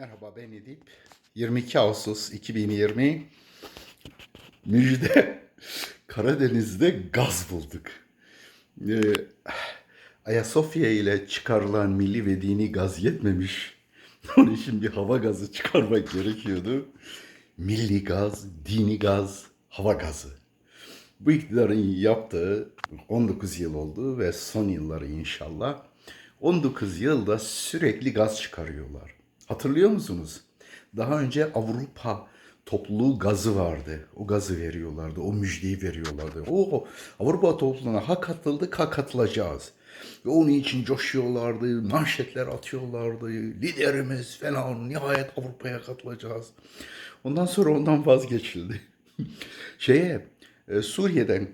Merhaba ben Edip. 22 Ağustos 2020 müjde Karadeniz'de gaz bulduk. Ee, Ayasofya ile çıkarılan milli ve dini gaz yetmemiş. Onun için bir hava gazı çıkarmak gerekiyordu. Milli gaz, dini gaz, hava gazı. Bu iktidarın yaptığı 19 yıl oldu ve son yılları inşallah 19 yılda sürekli gaz çıkarıyorlar. Hatırlıyor musunuz? Daha önce Avrupa topluluğu gazı vardı. O gazı veriyorlardı. O müjdeyi veriyorlardı. O Avrupa topluluğuna ha katıldık ha katılacağız. Ve onun için coşuyorlardı. Manşetler atıyorlardı. Liderimiz falan nihayet Avrupa'ya katılacağız. Ondan sonra ondan vazgeçildi. Şeye e, Suriye'den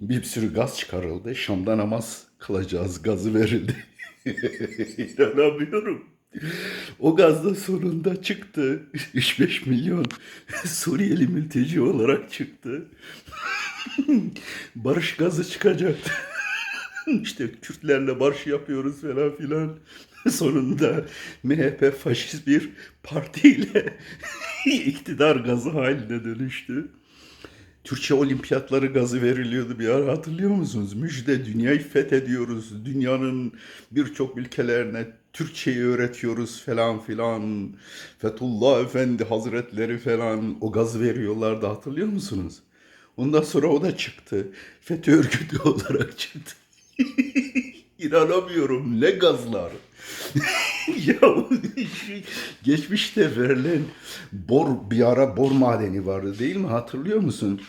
bir sürü gaz çıkarıldı. Şam'da namaz kılacağız gazı verildi. İnanamıyorum. O gaz da sonunda çıktı. 3-5 milyon Suriyeli mülteci olarak çıktı. barış gazı çıkacaktı. işte Kürtlerle barış yapıyoruz falan filan. Sonunda MHP faşist bir partiyle iktidar gazı haline dönüştü. Türkçe olimpiyatları gazı veriliyordu bir ara hatırlıyor musunuz? Müjde dünyayı fethediyoruz. Dünyanın birçok ülkelerine Türkçeyi öğretiyoruz falan filan. Fethullah Efendi Hazretleri falan o gazı veriyorlardı hatırlıyor musunuz? Ondan sonra o da çıktı. FETÖ örgütü olarak çıktı. İnanamıyorum ne gazlar. ya geçmişte verilen bor bir ara bor madeni vardı değil mi hatırlıyor musun?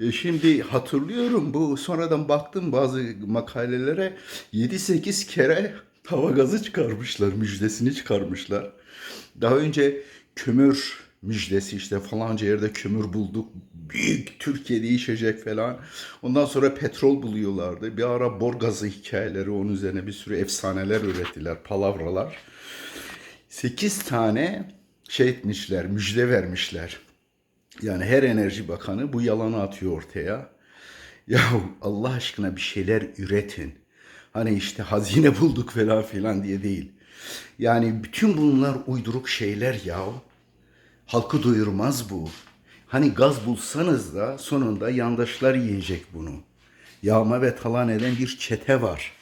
E, Şimdi hatırlıyorum bu sonradan baktım bazı makalelere 7-8 kere hava gazı çıkarmışlar, müjdesini çıkarmışlar. Daha önce kömür müjdesi işte falanca yerde kömür bulduk. Büyük Türkiye değişecek falan. Ondan sonra petrol buluyorlardı. Bir ara bor gazı hikayeleri onun üzerine bir sürü efsaneler ürettiler, palavralar. 8 tane şey etmişler, müjde vermişler. Yani her enerji bakanı bu yalanı atıyor ortaya. Ya Allah aşkına bir şeyler üretin. Hani işte hazine bulduk falan filan diye değil. Yani bütün bunlar uyduruk şeyler ya. Halkı doyurmaz bu. Hani gaz bulsanız da sonunda yandaşlar yiyecek bunu. Yağma ve talan eden bir çete var.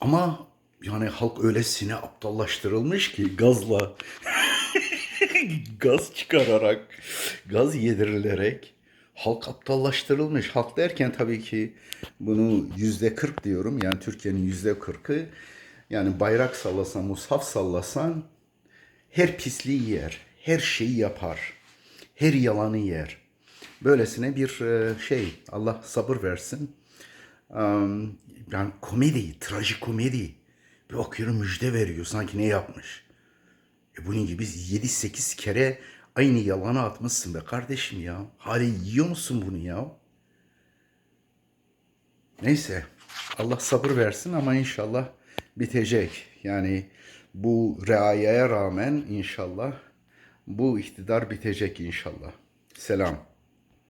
Ama yani halk öylesine aptallaştırılmış ki gazla gaz çıkararak, gaz yedirilerek halk aptallaştırılmış. Halk derken tabii ki bunu yüzde kırk diyorum. Yani Türkiye'nin yüzde kırkı yani bayrak sallasan, mushaf sallasan her pisliği yer, her şeyi yapar, her yalanı yer. Böylesine bir e, şey, Allah sabır versin. Yani komedi, trajikomedi. Bir bakıyorum müjde veriyor sanki ne yapmış. E bunun gibi 7-8 kere aynı yalanı atmışsın be kardeşim ya. Hali yiyor musun bunu ya? Neyse Allah sabır versin ama inşallah bitecek. Yani bu reayeye rağmen inşallah bu iktidar bitecek inşallah. Selam.